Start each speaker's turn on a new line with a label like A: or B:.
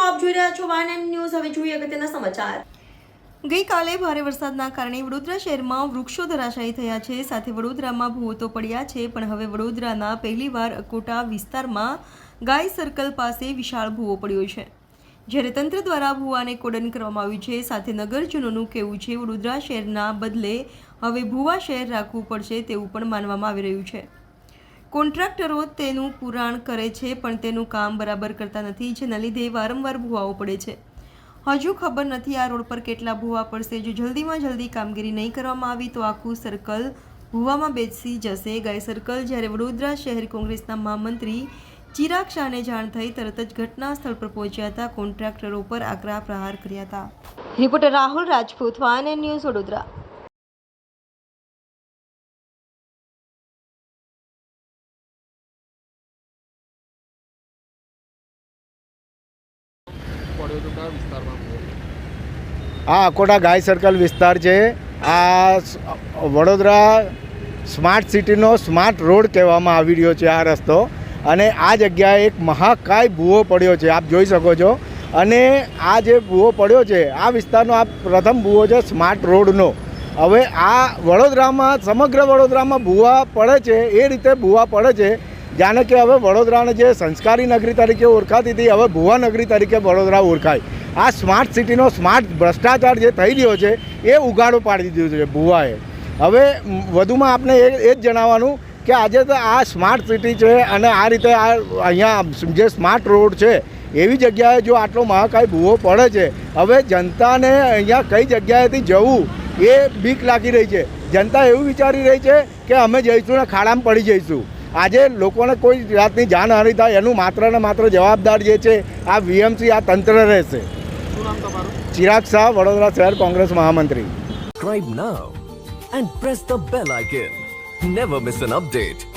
A: મિત્રો આપ જોઈ રહ્યા છો વાન એમ ન્યૂઝ હવે જોઈએ અગત્યના સમાચાર. ગઈકાલે ભારે વરસાદના કારણે વડોદરા શહેરમાં વૃક્ષો ધરાશાયી થયા છે. સાથે વડોદરામાં ભૂવો પડ્યા છે, પણ હવે વડોદરાના પહેલીવાર અકોટા વિસ્તારમાં ગાય સર્કલ પાસે વિશાળ ભૂવો પડ્યો છે. જ્યારે તંત્ર દ્વારા ભૂવાને કોડન કરવામાં આવ્યું છે, સાથે નગરજનોનું કહેવું છે, વડોદરા શહેરના બદલે હવે ભૂવા શહેર રાખવું પડશે તેવું પણ માનવામાં આવી રહ્યું છે. કોન્ટ્રાક્ટરો તેનું પુરાણ કરે છે, પણ તેનું કામ બરાબર કરતા નથી, જેના લીધે વારંવાર ભૂવાઓ પડે છે. હજુ ખબર નથી આ રોડ પર કેટલા ભૂવા પડશે. જો જલ્દીમાં જલ્દી કામગીરી નહીં કરવામાં આવી, તો આખું સર્કલ ભૂવામાં બેસી જશે. ગાય સર્કલ જ્યારે વડોદરા શહેર કોંગ્રેસના મહામંત્રી ચિરાગ શાહને જાણ થઈ, તરત જ ઘટના સ્થળ પર પહોંચ્યા હતા. કોન્ટ્રાક્ટરો પર આકરા પ્રહાર કર્યા હતા. રિપોર્ટર રાહુલ રાજપૂત વાન ન્યૂઝ વડોદરા.
B: આ અકોટા ગાય સર્કલ વિસ્તાર છે. આ વડોદરા સ્માર્ટ સિટીનો સ્માર્ટ રોડ કહેવામાં આવી રહ્યો છે આ રસ્તો. અને આ જગ્યાએ એક મહાકાય ભૂવો પડ્યો છે, આપ જોઈ શકો છો. અને આ જે ભૂવો પડ્યો છે, આ વિસ્તારનો આ પ્રથમ ભૂવો છે સ્માર્ટ રોડનો. હવે આ વડોદરામાં, સમગ્ર વડોદરામાં ભૂવા પડે છે, એ રીતે ભૂવા પડે છે. જાણે કે હવે વડોદરાને જે સંસ્કારી નગરી તરીકે ઓળખાતી હતી, હવે ભુવા નગરી તરીકે વડોદરા ઓળખાય. આ સ્માર્ટ સિટીનો સ્માર્ટ ભ્રષ્ટાચાર જે થઈ રહ્યો છે, એ ઉગાડો પાડી દીધો છે ભુવાએ. હવે વધુમાં આપણે એ એ જ જણાવવાનું કે આજે તો આ સ્માર્ટ સિટી છે અને આ રીતે આ અહીંયા જે સ્માર્ટ રોડ છે, એવી જગ્યાએ જો આટલો મહાકાય ભૂવો પડે છે, હવે જનતાને અહીંયા કઈ જગ્યાએથી જવું, એ બીક લાગી રહી છે. જનતા એવું વિચારી રહી છે કે અમે જઈશું ને ખાડામાં પડી જઈશું. આજે લોકોને કોઈ જાતની જાનહાનિ થાય એનું માત્ર ને માત્ર જવાબદાર જે છે આ વીએમસી આ તંત્ર રહેશે. ચિરાગ શાહ વડોદરા શહેર કોંગ્રેસ મહામંત્રી.
C: Subscribe now and press the bell icon never miss an update.